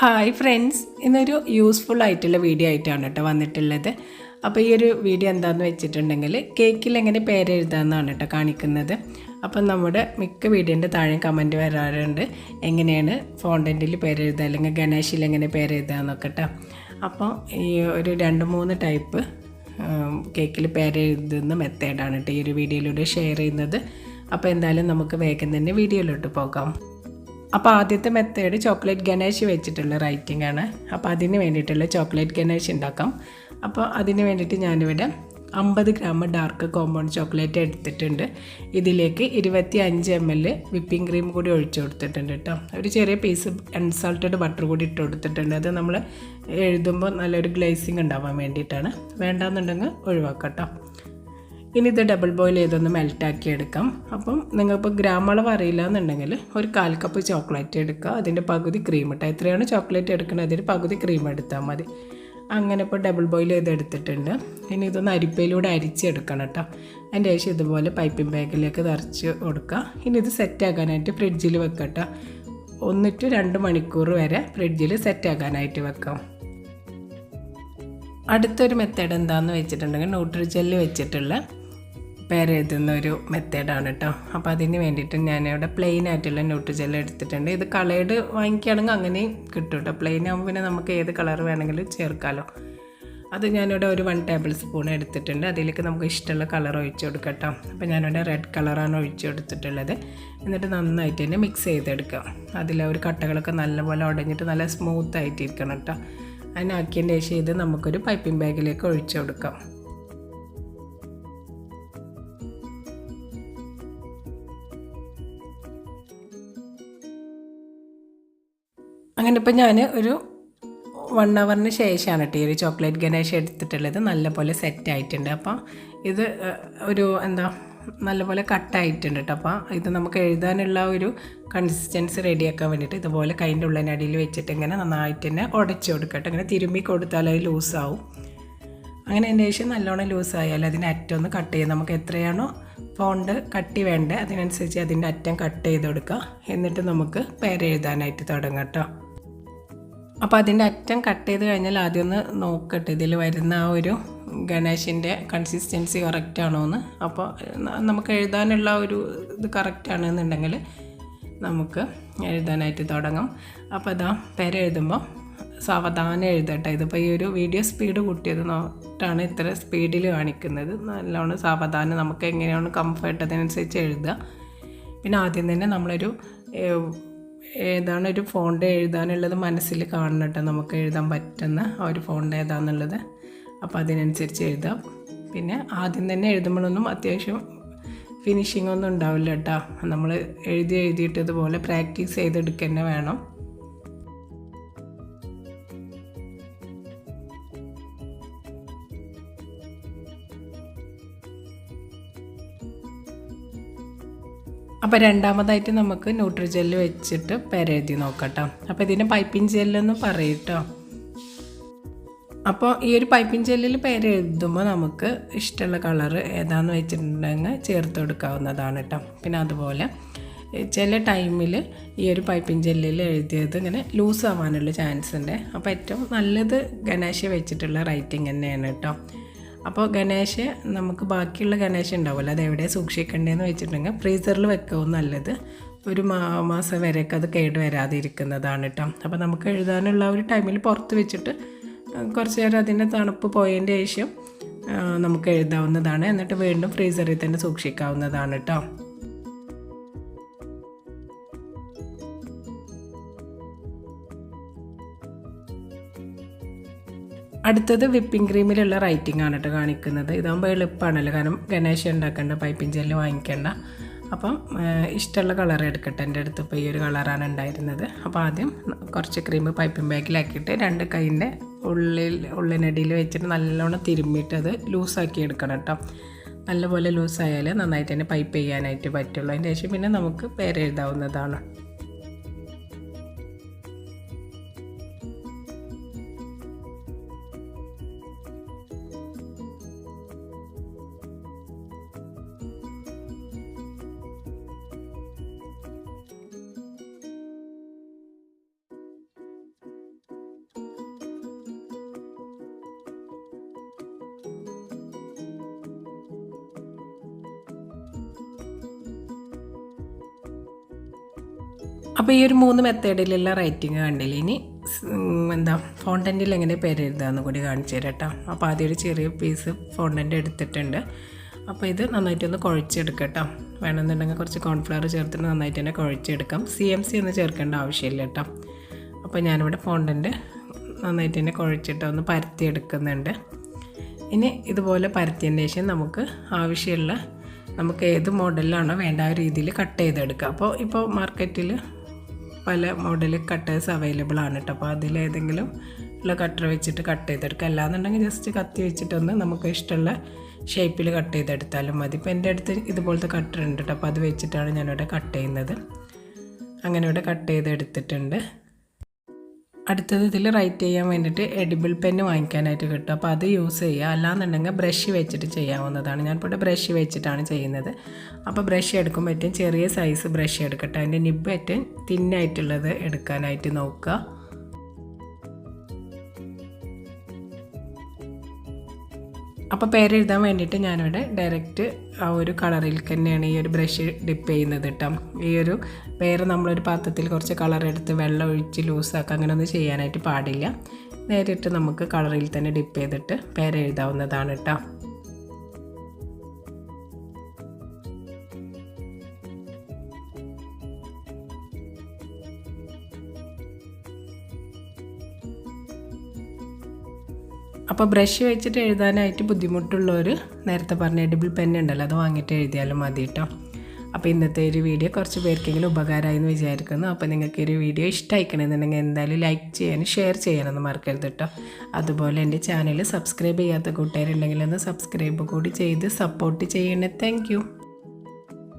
Hi friends. ഇന്നൊരു useful ആയിട്ടുള്ള video ആയിട്ടാണ് കേട്ടോ വന്നിട്ടുള്ളത്. അപ്പോൾ ഈ ഒരു വീഡിയോ എന്താണെന്ന് വെച്ചിട്ടുണ്ടെങ്കിൽ കേക്കിൽ എങ്ങനെ പേരെഴുതാമെന്നാണ് കേട്ടോ കാണിക്കുന്നത്. അപ്പം നമ്മുടെ മിക്ക വീഡിയോന്റെ താഴെ കമന്റ് വരാറുണ്ട്. എങ്ങനെയാണ് ഫോണ്ടന്റിൽ പേരെഴുതുക അല്ലെങ്കിൽ ഗണേഷിൽ എങ്ങനെ പേര് എന്നൊക്കെ കേട്ടോ. അപ്പോൾ ഈ ഒരു രണ്ട് മൂന്ന് ടൈപ്പ് കേക്കിൽ പേരെഴുതുന്ന മെത്തേഡാണ് കേട്ടോ ഈ ഒരു വീഡിയോയിലൂടെ ഷെയർ ചെയ്യുന്നത്. അപ്പോൾ എന്തായാലും നമുക്ക് വേഗം തന്നെ വീഡിയോയിലോട്ട് പോകാം. അപ്പോൾ ആദ്യത്തെ മെത്തേഡ് ചോക്ലേറ്റ് ഗണേഷ് വെച്ചിട്ടുള്ള റൈറ്റിംഗ് ആണ്. അപ്പോൾ അതിന് വേണ്ടിയിട്ടുള്ള ചോക്ലേറ്റ് ഗണേഷ് ഉണ്ടാക്കാം. അപ്പോൾ അതിന് വേണ്ടിയിട്ട് ഞാനിവിടെ അമ്പത് ഗ്രാം ഡാർക്ക് കോമ്പൗണ്ട് ചോക്ലേറ്റ് എടുത്തിട്ടുണ്ട്. ഇതിലേക്ക് ഇരുപത്തി അഞ്ച് എം എൽ വിപ്പിംഗ് ക്രീം കൂടി ഒഴിച്ചു കൊടുത്തിട്ടുണ്ട് കേട്ടോ ഒരു ചെറിയ പീസ് അൺസാൾട്ടഡ് ബട്ടർ കൂടി ഇട്ട് കൊടുത്തിട്ടുണ്ട്. അത് നമ്മൾ എഴുതുമ്പോൾ നല്ലൊരു ഗ്ലേസിങ് ഉണ്ടാവാൻ വേണ്ടിയിട്ടാണ്. വേണ്ടാന്നുണ്ടെങ്കിൽ ഒഴിവാക്കാം കേട്ടോ ഇനി ഇത് ഡബിൾ ബോയിൽ ചെയ്തൊന്ന് മെൽറ്റാക്കി എടുക്കാം. അപ്പം നിങ്ങൾക്കിപ്പോൾ ഗ്രാം അളവ് അറിയില്ല എന്നുണ്ടെങ്കിൽ ഒരു കാൽ കപ്പ് ചോക്ലേറ്റ് എടുക്കുക. അതിന്റെ പകുതി ക്രീം ഇട്ടാൽ എത്രയാണ് ചോക്ലേറ്റ് എടുക്കുന്നത് അതിന്റെ പകുതി ക്രീം എടുത്താൽ മതി. അങ്ങനെ ഇപ്പോൾ ഡബിൾ ബോയിൽ ചെയ്തെടുത്തിട്ടുണ്ട്. ഇനി ഇതൊന്ന് അരിപ്പയിലൂടെ അരിച്ചെടുക്കണം കേട്ടോ. അതിന്റെ ശേഷം ഇതുപോലെ പൈപ്പിംഗ് ബാഗിലേക്ക് നിറച്ച് കൊടുക്കുക. ഇനി ഇത് സെറ്റാക്കാനായിട്ട് ഫ്രിഡ്ജിൽ വെക്കട്ടോ ഒന്നിട്ട് രണ്ട് മണിക്കൂർ വരെ ഫ്രിഡ്ജിൽ സെറ്റാക്കാനായിട്ട് വെക്കാം. അടുത്തൊരു മെത്തേഡ് എന്താണെന്ന് വെച്ചിട്ടുണ്ടെങ്കിൽ ന്യൂട്രിജെല്ല് വെച്ചിട്ടുള്ള പേരെഴുതുന്ന ഒരു മെത്തേഡാണ് കേട്ടോ അപ്പോൾ അതിന് വേണ്ടിയിട്ട് ഞാനിവിടെ പ്ലെയിൻ ആയിട്ടുള്ള ന്യൂട്രിജെൽ എടുത്തിട്ടുണ്ട്. ഇത് കളേഡ് വാങ്ങിക്കുകയാണെങ്കിൽ അങ്ങനെയും കിട്ടും കേട്ടോ പ്ലെയിൻ ആകുമ്പോൾ പിന്നെ നമുക്ക് ഏത് കളർ വേണമെങ്കിലും ചേർക്കാമല്ലോ അത് ഞാനിവിടെ ഒരു വൺ ടേബിൾ സ്പൂൺ എടുത്തിട്ടുണ്ട്. അതിലേക്ക് നമുക്ക് ഇഷ്ടമുള്ള കളർ ഒഴിച്ചു കൊടുക്കട്ടോ കേട്ടോ അപ്പോൾ ഞാനിവിടെ റെഡ് കളറാണ് ഒഴിച്ചു കൊടുത്തിട്ടുള്ളത്. എന്നിട്ട് നന്നായിട്ട് തന്നെ മിക്സ് ചെയ്തെടുക്കാം. അതിലെ ഒരു കട്ടകളൊക്കെ നല്ലപോലെ ഉടഞ്ഞിട്ട് നല്ല സ്മൂത്ത് ആയിട്ടിരിക്കണം കേട്ടോ അതിനാക്കിയതിന്റെ ശേഷം ഇത് നമുക്കൊരു പൈപ്പിംഗ് ബാഗിലേക്ക് ഒഴിച്ചു കൊടുക്കാം. അങ്ങനെ ഇപ്പം ഞാൻ ഒരു വൺ അവറിന് ശേഷമാണ് കേട്ടോ ഈ ഒരു ചോക്ലേറ്റ് ഗണേഷ് എടുത്തിട്ടുള്ളത്. നല്ലപോലെ സെറ്റ് ആയിട്ടുണ്ട്. അപ്പോൾ ഇത് ഒരു എന്താ നല്ലപോലെ കട്ടായിട്ടുണ്ട് കേട്ടോ അപ്പോൾ ഇത് നമുക്ക് എഴുതാനുള്ള ഒരു കൺസിസ്റ്റൻസി റെഡിയാക്കാൻ വേണ്ടിയിട്ട് ഇതുപോലെ കൈന്റെ ഉള്ളിനടിയിൽ വെച്ചിട്ട് ഇങ്ങനെ നന്നായിട്ട് തന്നെ ഉടച്ചു കൊടുക്കട്ടെ. ഇങ്ങനെ തിരുമ്പി കൊടുത്താൽ അത് ലൂസാവും അങ്ങനെ അതിന്റെ ശേഷം നല്ലോണം ലൂസായാൽ അതിന് അറ്റം ഒന്ന് കട്ട് ചെയ്യാം നമുക്ക് എത്രയാണോ ഫോണ്ട് കട്ടി വേണ്ടത് അതിനനുസരിച്ച് അതിന്റെ അറ്റം കട്ട് ചെയ്ത് കൊടുക്കുക എന്നിട്ട് നമുക്ക് പേരെഴുതാനായിട്ട് തുടങ്ങാം കേട്ടോ അപ്പോൾ അതിന്റെ അറ്റം കട്ട് ചെയ്ത് കഴിഞ്ഞാൽ ആദ്യം ഒന്ന് നോക്കട്ടെ ഇതിൽ വരുന്ന ആ ഒരു ഗണേഷിന്റെ കൺസിസ്റ്റൻസി കറക്റ്റ് ആണോ എന്ന് അപ്പോൾ നമുക്ക് എഴുതാനുള്ള ഒരു ഇത് കറക്റ്റ് ആണെന്നുണ്ടെങ്കിൽ നമുക്ക് എഴുതാനായിട്ട് തുടങ്ങാം. അപ്പോൾ അതാ പേര് എഴുതുമ്പോൾ സാവധാനം എഴുതട്ടെ. ഇതിപ്പോൾ ഈ ഒരു വീഡിയോ സ്പീഡ് കൂട്ടിയത് നോട്ടാണ് ഇത്ര സ്പീഡിൽ കാണിക്കുന്നത്. നല്ലോണം സാവധാനം നമുക്ക് എങ്ങനെയാണ് കംഫർട്ട് അതിനനുസരിച്ച് എഴുതുക. പിന്നെ ആദ്യം തന്നെ നമ്മളൊരു ഏതാണ് ഒരു ഫോണ്ട് എഴുതാനുള്ളത് മനസ്സിൽ കാണണം കേട്ടോ. നമുക്ക് എഴുതാൻ പറ്റുന്ന ആ ഒരു ഫോണ്ട് ഏതാണെന്നുള്ളത് അപ്പോൾ അതിനനുസരിച്ച് എഴുതാം. പിന്നെ ആദ്യം തന്നെ എഴുതുമ്പോഴൊന്നും അത്യാവശ്യം ഫിനിഷിംഗ് ഒന്നും ഉണ്ടാവില്ല കേട്ടോ. നമ്മൾ എഴുതി എഴുതിയിട്ടതുപോലെ പ്രാക്ടീസ് ചെയ്തെടുക്കുക തന്നെ വേണം. അപ്പോൾ രണ്ടാമതായിട്ട് നമുക്ക് ന്യൂട്രിജെല്ല് വെച്ചിട്ട് പെരെഴുതി നോക്കട്ടോ. അപ്പോൾ ഇതിന് പൈപ്പിംഗ് ജെല്ലെന്ന് പറയട്ടോ. അപ്പോൾ ഈ ഒരു പൈപ്പിംഗ് ജെല്ലിൽ പേരെഴുതുമ്പോൾ നമുക്ക് ഇഷ്ടമുള്ള കളറ് ഏതാണെന്ന് വെച്ചിട്ടുണ്ടെങ്കിൽ ചേർത്ത് കൊടുക്കാവുന്നതാണ് കേട്ടോ പിന്നെ അതുപോലെ ചില ടൈമിൽ ഈ ഒരു പൈപ്പിംഗ് ജെല്ലിൽ എഴുതിയത് ഇങ്ങനെ ലൂസ് ആവാനുള്ള ചാൻസ് ഉണ്ട്. അപ്പോൾ ഏറ്റവും നല്ലത് ഗണേശ വെച്ചിട്ടുള്ള റൈറ്റിംഗ് തന്നെയാണ് കേട്ടോ അപ്പോൾ ഗണേശ് നമുക്ക് ബാക്കിയുള്ള ഗണേശ് ഉണ്ടാവുമല്ലോ. അത് എവിടെ സൂക്ഷിക്കേണ്ടതെന്ന് വെച്ചിട്ടുണ്ടെങ്കിൽ ഫ്രീസറിൽ വെക്കാവും നല്ലത്. ഒരു മാസം വരെയൊക്കെ അത് കേട് വരാതിരിക്കുന്നതാണ് കേട്ടോ അപ്പോൾ നമുക്ക് എഴുതാനുള്ള ഒരു ടൈമിൽ പുറത്ത് വെച്ചിട്ട് കുറച്ച് നേരം അതിന്റെ തണുപ്പ് പോയതിന്റെ ശേഷം നമുക്ക് എഴുതാവുന്നതാണ്. എന്നിട്ട് വീണ്ടും ഫ്രീസറിൽ തന്നെ സൂക്ഷിക്കാവുന്നതാണ് കേട്ടോ അടുത്തത് വിപ്പിംഗ് ക്രീമിലുള്ള റൈറ്റിംഗ് ആണ് കേട്ടോ കാണിക്കുന്നത്. ഇതാകുമ്പോൾ എളുപ്പമാണല്ലോ കാരണം ഗണേശ ഉണ്ടാക്കേണ്ട പൈപ്പിംഗ് ജെല്ല് വാങ്ങിക്കേണ്ട. അപ്പം ഇഷ്ടമുള്ള കളർ എടുക്കട്ടെ. എന്റെ അടുത്ത് ഇപ്പോൾ ഈ ഒരു കളറാണ് ഉണ്ടായിരുന്നത്. അപ്പോൾ ആദ്യം കുറച്ച് ക്രീം പൈപ്പിംഗ് ബാഗിലാക്കിയിട്ട് രണ്ട് കൈന്റെ ഉള്ളിൽ ഉള്ളിനടിയിൽ വെച്ചിട്ട് നല്ലോണം തിരുമ്മിയിട്ട് അത് ലൂസാക്കി എടുക്കണം കേട്ടോ. നല്ലപോലെ ലൂസായാൽ നന്നായിട്ട് തന്നെ പൈപ്പ് ചെയ്യാനായിട്ട് പറ്റുള്ളൂ. അതിന്റെ ശേഷം പിന്നെ നമുക്ക് പേരെഴുതാവുന്നതാണ് അപ്പോൾ ഈ ഒരു മൂന്ന് മെത്തേഡിലുള്ള റൈറ്റിംഗ് കണ്ടില്ല? ഇനി എന്താ ഫോണ്ടന്റിൽ എങ്ങനെ പേര് എഴുതാമെന്ന് കൂടി കാണിച്ചു തരാം കേട്ടോ അപ്പോൾ ആദ്യം ഒരു ചെറിയ പീസ് ഫോണ്ടന്റ് എടുത്തിട്ടുണ്ട്. അപ്പോൾ ഇത് നന്നായിട്ടൊന്ന് കുഴച്ചെടുക്കട്ടോ വേണമെന്നുണ്ടെങ്കിൽ കുറച്ച് കോൺഫ്ലവർ ചേർത്തിട്ട് നന്നായിട്ട് തന്നെ കുഴച്ചെടുക്കാം. സി എം സി ഒന്നും ചേർക്കേണ്ട ആവശ്യമില്ല കേട്ടോ അപ്പോൾ ഞാനിവിടെ ഫോണ്ടന്റ് നന്നായിട്ട് തന്നെ കുഴച്ചിട്ട് ഒന്ന് പരത്തി എടുക്കുന്നുണ്ട് ഇനി ഇതുപോലെ പരത്തിയതിന് ശേഷം നമുക്ക് ആവശ്യമുള്ള നമുക്ക് ഏത് മോഡലിലാണോ വേണ്ട ആ രീതിയിൽ കട്ട് ചെയ്തെടുക്കുക അപ്പോൾ ഇപ്പോൾ മാർക്കറ്റിൽ പല മോഡൽ കട്ടേഴ്സ് അവൈലബിൾ ആണ് കേട്ടോ അപ്പോൾ അതിലേതെങ്കിലും ഉള്ള കട്ടർ വെച്ചിട്ട് കട്ട് ചെയ്തെടുക്കുക അല്ലാന്നുണ്ടെങ്കിൽ ജസ്റ്റ് കത്തി വെച്ചിട്ടൊന്ന് നമുക്ക് ഇഷ്ടമുള്ള ഷേപ്പിൽ കട്ട് ചെയ്തെടുത്താലും മതി. ഇപ്പോൾ എന്റെ അടുത്ത് ഇതുപോലത്തെ കട്ടർ ഉണ്ട് കേട്ടോ അപ്പോൾ അത് വെച്ചിട്ടാണ് ഞാനിവിടെ കട്ട് ചെയ്യുന്നത്. അങ്ങനെ ഇവിടെ കട്ട് ചെയ്തെടുത്തിട്ടുണ്ട്. അടുത്തത് ഇതിൽ റൈറ്റ് ചെയ്യാൻ വേണ്ടിയിട്ട് എഡിബിൾ പെന്ന് വാങ്ങിക്കാനായിട്ട് കിട്ടും. അപ്പോൾ അത് യൂസ് ചെയ്യുക. അല്ലാന്നുണ്ടെങ്കിൽ ബ്രഷ് വെച്ചിട്ട് ചെയ്യാവുന്നതാണ്. ഞാൻ ഇപ്പോൾ ബ്രഷ് വെച്ചിട്ടാണ് ചെയ്യുന്നത്. അപ്പോൾ ബ്രഷ് എടുക്കുമ്പോൾ ഏറ്റവും ചെറിയ സൈസ് ബ്രഷ് എടുക്കട്ടെ. അതിന്റെ നിബ് ഏറ്റവും തിന്നായിട്ടുള്ളത് എടുക്കാനായിട്ട് നോക്കുക. അപ്പോൾ പേരെഴുതാൻ വേണ്ടിയിട്ട് ഞാനിവിടെ ഡയറക്റ്റ് ആ ഒരു കളറിൽ തന്നെയാണ് ഈ ഒരു ബ്രഷ് ഡിപ്പ് ചെയ്യുന്നത് കേട്ടോ ഈ ഒരു പേര് നമ്മളൊരു പാത്രത്തിൽ കുറച്ച് കളർ എടുത്ത് വെള്ളം ഒഴിച്ച് ലൂസാക്കുക അങ്ങനെയൊന്നും ചെയ്യാനായിട്ട് പാടില്ല. നേരിട്ട് നമുക്ക് കളറിൽ തന്നെ ഡിപ്പ് ചെയ്തിട്ട് പേരെഴുതാവുന്നതാണ് കേട്ടോ അപ്പോൾ ബ്രഷ് വെച്ചിട്ട് എഴുതാനായിട്ട് ബുദ്ധിമുട്ടുള്ളവർ നേരത്തെ പറഞ്ഞ എഡിബിൾ പെൻ ഉണ്ടല്ലോ അത് വാങ്ങിയിട്ട് എഴുതിയാലും മതി കേട്ടോ അപ്പോൾ ഇന്നത്തെ ഒരു വീഡിയോ കുറച്ച് പേർക്കെങ്കിലും ഉപകാരമായി എന്ന് വിചാരിക്കുന്നു. അപ്പോൾ നിങ്ങൾക്ക് ഒരു വീഡിയോ ഇഷ്ടമായിക്കണമെന്നുണ്ടെങ്കിൽ എന്തായാലും ലൈക്ക് ചെയ്യാനും ഷെയർ ചെയ്യാനൊന്നും മറക്കരുത് കേട്ടോ അതുപോലെ എന്റെ ചാനൽ സബ്സ്ക്രൈബ് ചെയ്യാത്ത കൂട്ടുകാരുണ്ടെങ്കിൽ ഒന്ന് സബ്സ്ക്രൈബ് കൂടി ചെയ്ത് സപ്പോർട്ട് ചെയ്യണേ. താങ്ക്